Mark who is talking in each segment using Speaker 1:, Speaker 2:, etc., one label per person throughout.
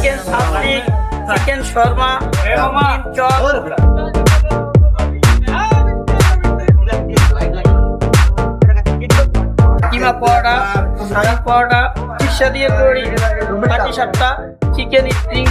Speaker 1: Chicken সাবলি chicken shawarma chop. Keema paratha paratha পিসা দিয়ে তৈরি পাটি সাপটা চিকেন স্প্রিং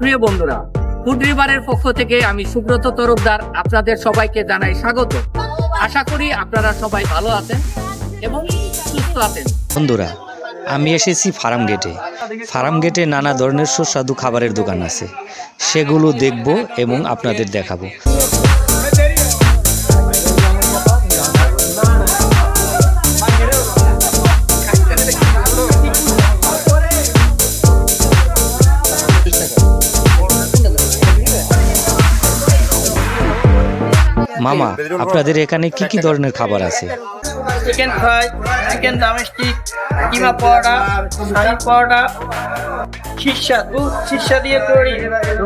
Speaker 2: প্রিয় বন্ধুরা ফুড রিভারের পক্ষ থেকে আমি সুব্রত তরফদার আপনাদের সবাইকে জানাই স্বাগত। আশা করি আপনারা সবাই ভালো আছেন এবং সুস্থ আছেন।
Speaker 3: বন্ধুরা, আমি এসেছি ফার্ম গেটে। ফার্ম গেটে নানা ধরনের সুস্বাদু খাবারের দোকান আছে। সেগুলো দেখব এবং আপনাদের দেখাবো। মামা আপনাদের এখানে কি কি ধরনের খাবার আছে?
Speaker 1: Chicken fry chicken domestic keema paratha sari paratha শীর্ষা দুধ শীর্ষা দিয়ে তৈরি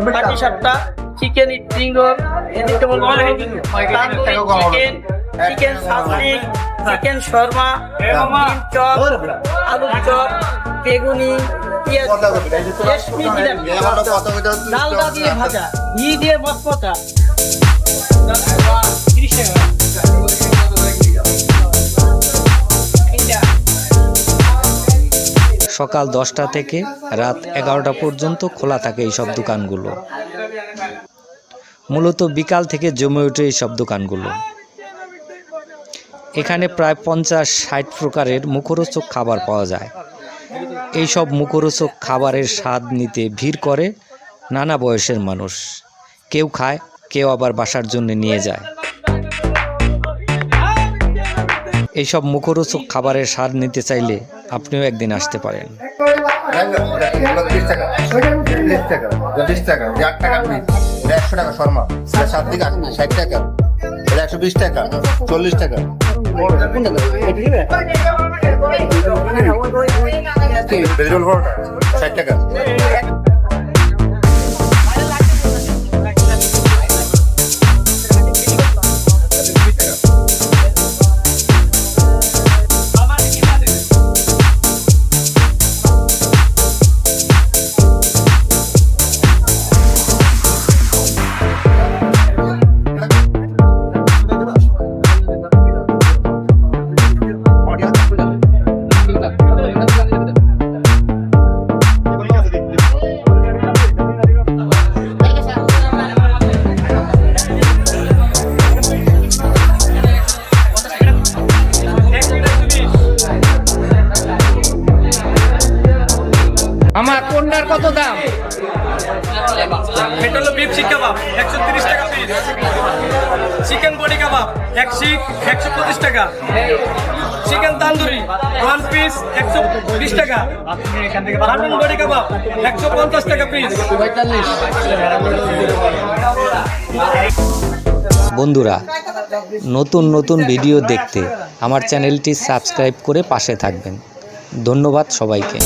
Speaker 1: পাটি সাপটা চিকেন স্প্রিং চিকেন চিকেন সাবলি চিকেন শর্মা ডিম চপ আলুর চপ বেগুনি পেঁয়াজ দিয়ে ভাজা ঘি দিয়ে মশমতা।
Speaker 3: সকাল দশটা থেকে রাত এগারোটা পর্যন্ত খোলা থাকে এইসব দোকানগুলো। মূলত বিকাল থেকে জমে ওঠে এইসব দোকানগুলো। এখানে প্রায় পঞ্চাশ ষাট প্রকারের মুখরোচক খাবার পাওয়া যায়। এইসব মুখরোচক খাবারের স্বাদ নিতে ভিড় করে নানা বয়সের মানুষ। কেউ খায় কেউ আবার বাসার জন্য নিয়ে যায়। এইসব মুখরোচক খাবারের স্বাদ নিতে চাইলে আপনিও একদিন আসতে পারেন।
Speaker 4: ষাট টাকা। চল্লিশ ভেজিটেবল ষাট টাকা
Speaker 2: আমার কোনটার কত দাম?
Speaker 5: এটা হলো বিফ শিক কাবাব একশো তিরিশ টাকা পিস চিকেন বডি কাবাব এক শিক একশো পঁচিশ টাকা। চিকেন তান্দুরি ওয়ান পিস একশো বিশ টাকা। মাটন বডি কাবাব একশো পঞ্চাশ টাকা পিস
Speaker 3: বন্ধুরা নতুন নতুন ভিডিও দেখতে আমার চ্যানেলটি সাবস্ক্রাইব করে পাশে থাকবেন। ধন্যবাদ সবাইকে।